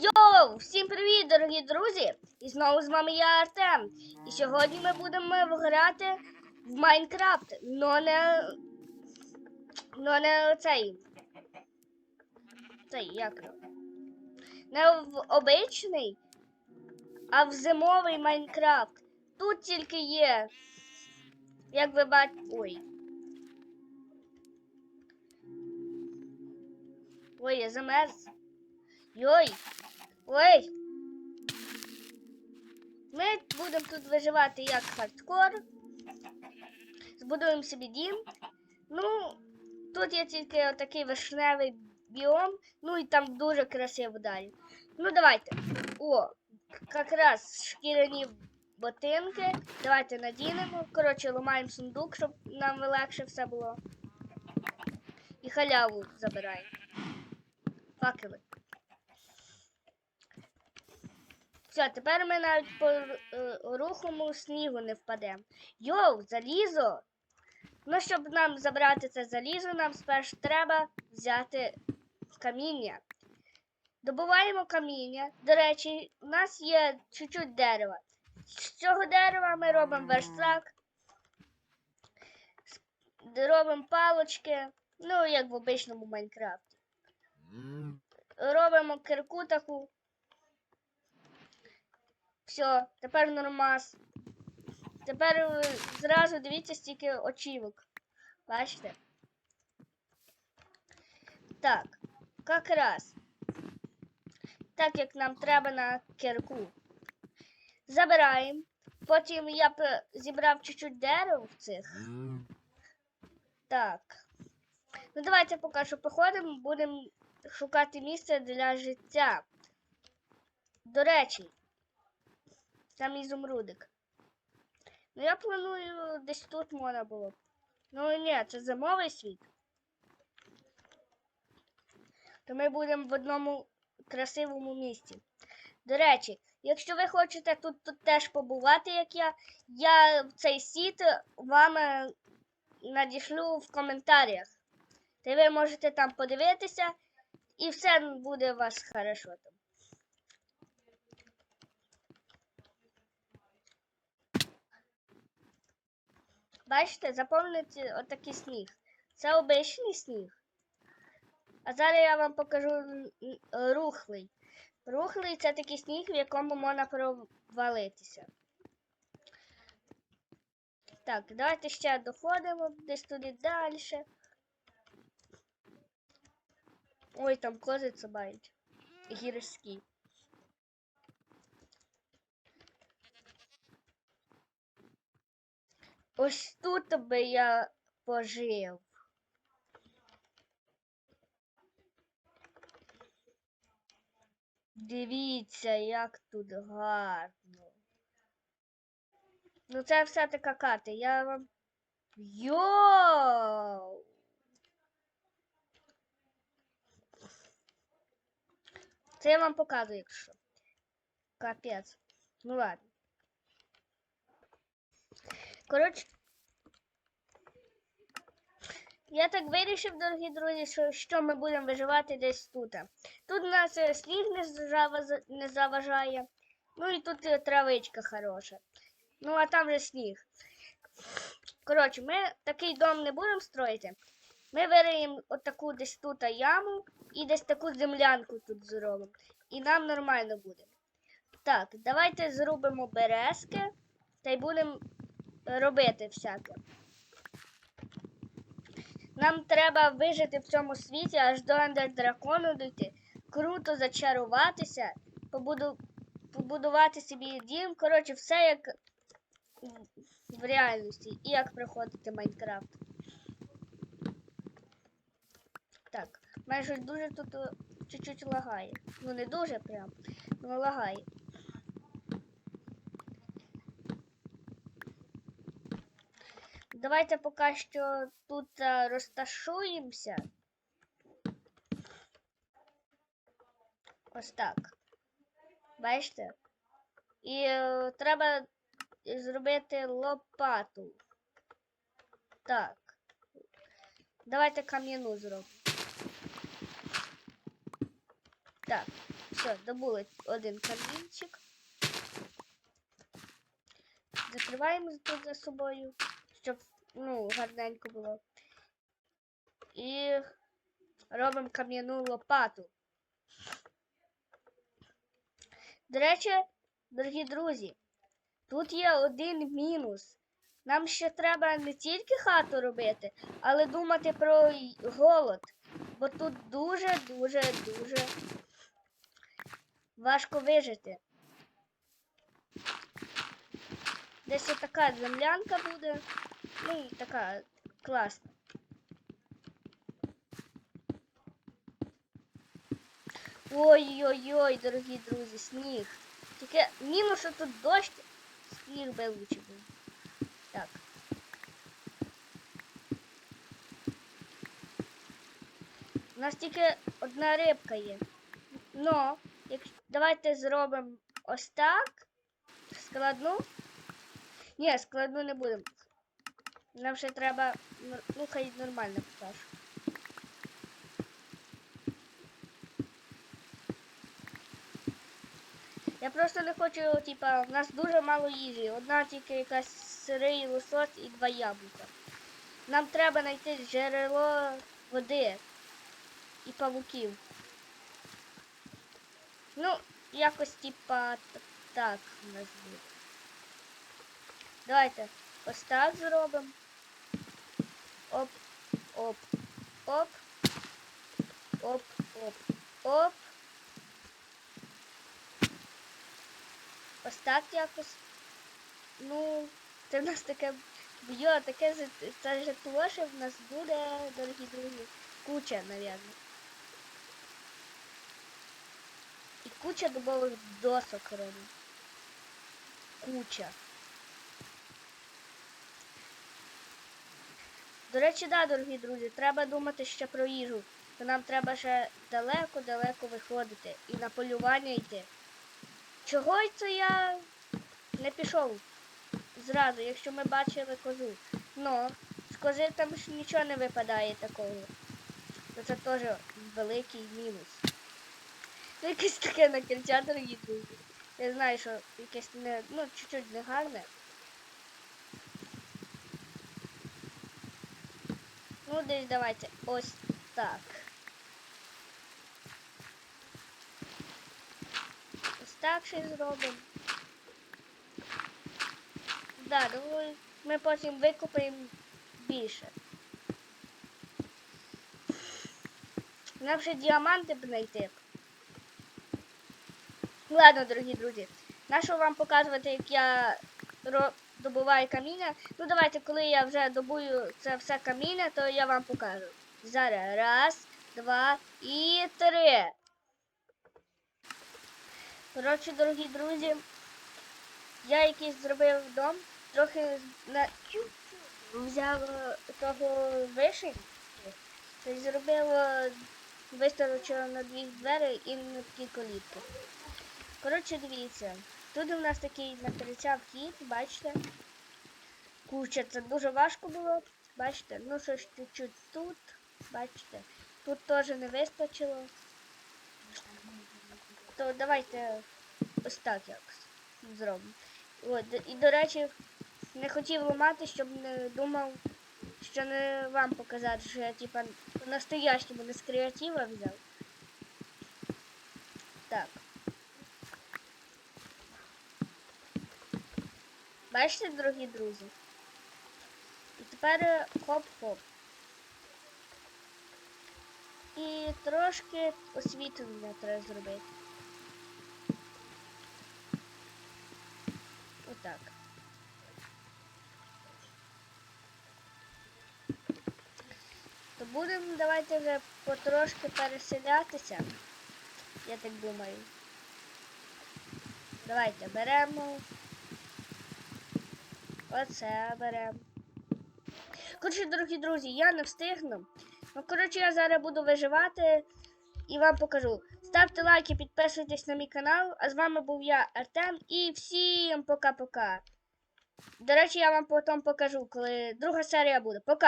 Йоу! Всім привіт, дорогі друзі! І знову з вами я Артем. І сьогодні ми будемо грати в Майнкрафт, но не. Но не цей. Цей як? Не в обичний, а в зимовий Майнкрафт. Тут тільки є. Як ви бачите. Ой. Ой, я замерз. Йой! Ой! Ми будемо тут виживати як хардкор. Збудуємо собі дім. Ну, тут є тільки отакий вишневий біом, ну і там дуже красиво далі. Ну, давайте. О, якраз шкіряні ботинки. Давайте надінемо. Коротше, ламаємо сундук, щоб нам легше все було. І халяву забираємо. Факели. Все, тепер ми навіть по е, рухому снігу не впадемо. Йоу, залізо! Ну, щоб нам забрати це залізо, нам спершу треба взяти каміння. Добуваємо каміння. До речі, у нас є чуть-чуть дерева. З цього дерева ми робимо верстак, робимо палочки, ну, як в обичному Майнкрафті. Робимо кирку таку. Все, тепер нормас. Тепер зразу дивіться стільки очівок. Бачите? Так, якраз. Так як нам треба на кирку. Забираємо. Потім я б зібрав чуть-чуть дерев цих. Так. Ну давайте поки що походимо, будемо шукати місце для життя. До речі, там ізумрудик. Ну я планую десь тут можна було. Ну ні, це зимовий світ. То ми будемо в одному красивому місці. До речі, якщо ви хочете тут, тут теж побувати, як я, я цей світ вам е, надішлю в коментарях. Та ви можете там подивитися, і все буде у вас хорошо там. Бачите, заповнити отакий сніг. Це обичний сніг. А зараз я вам покажу рухлий. Рухлий це такий сніг, в якому можна провалитися. Так, давайте ще доходимо десь туди далі. Ой, там кози цибають. Гірські. Ось тут би я пожив. Дивіться, як тут гарно. Ну це все така ката. Я вам. Йоу! Це я вам показую, якщо. Капець. Ну ладно. Коротше. Я так вирішив, дорогі друзі, що, що ми будемо виживати десь тут. Тут у нас е, сніг не, заважає. Ну і тут е, травичка хороша. Ну, а там же сніг. Коротше, ми такий дом не будемо строїти. Ми вириємо отаку десь тут яму і десь таку землянку тут зробимо. І нам нормально буде. Так, давайте зробимо березки та й будемо робити всяке. Нам треба вижити в цьому світі аж до ендер дракону дійти. Круто зачаруватися, побуду... побудувати собі дім. Коротше, все як в- реальності і як проходити Майнкрафт. Так, щось дуже тут о, чуть-чуть лагає. Ну не дуже прям, але лагає. Давайте поки що тут е, розташуємося. Ось так. Бачите? І е, треба зробити лопату. Так. Давайте кам'яну зробимо. Так, все. Добули один камінчик. Закриваємо тут за собою, ну, гарненько було. І робимо кам'яну лопату. До речі, дорогі друзі, тут є один мінус. Нам ще треба не тільки хату робити, але думати про голод. Бо тут дуже, дуже, важко вижити. Десь така землянка буде. Ну така класна. Ой-ой-ой, дорогі друзі, сніг. Тільки мінус, що тут дощ, сніг би лучше був. Так. У нас тільки одна рибка є. Ну, як... давайте зробимо ось так. Складну. Ні, складну не будемо. Нам ще треба. Ну, хай нормально покажу. Я просто не хочу, типа, в нас дуже мало їжі. Одна тільки якась сирий лосось і два яблука. Нам треба знайти джерело води і павуків. Ну, якось типа так у нас буде. Давайте ось так зробимо. Оп, оп, оп. Оп, оп, оп. Ось так якось. Ну, це в нас таке б'є, таке це житло, що в нас буде, дорогі друзі, куча, навірно. І куча дубових досок робимо. Куча. До речі, да, дорогі друзі, треба думати ще про їжу. То нам треба ще далеко-далеко виходити і на полювання йти. Чого це я не пішов зразу, якщо ми бачили козу. Ну, з кози там ж нічого не випадає такого. То це теж великий мінус. Ну, якесь таке накриття, дорогі друзі. Я знаю, що якесь не, ну, чуть-чуть негарне. Десь давайте ось так. Ось так ще зробимо. Да, думаю, ми потім викупаємо більше. Нам ще діаманти б знайти. Ладно, дорогі друзі. Нащо вам показувати, як я ро- добуваю каміння? Ну давайте, коли я вже добую це все каміння, то я вам покажу. Зараз раз, два і три. Коротше, дорогі друзі, я якийсь зробив дом, трохи на взяв е, того вишень, й зробив е, виставив на дві двері і на такі колітки. Коротше, дивіться, тут у нас такий накриття вхід, бачите? Куча, це дуже важко було. Бачите? Ну що ж чуть-чуть тут, бачите, тут теж не вистачило. То давайте ось так якось зробимо. От, і до речі, не хотів ламати, щоб не думав, що не вам показати, що я типа по-настоящему не з креатива взяв. Так. Бачите, дорогі друзі? І тепер е, хоп-хоп. І трошки освітлення треба зробити. Отак. То будемо давайте вже потрошки переселятися. Я так думаю. Давайте беремо. Оце беремо. Коротше, дорогі друзі, я не встигну. Ну, коротше, я зараз буду виживати і вам покажу. Ставте лайки, підписуйтесь на мій канал. А з вами був я, Артем, і всім пока-пока. До речі, я вам потім покажу, коли друга серія буде. Пока!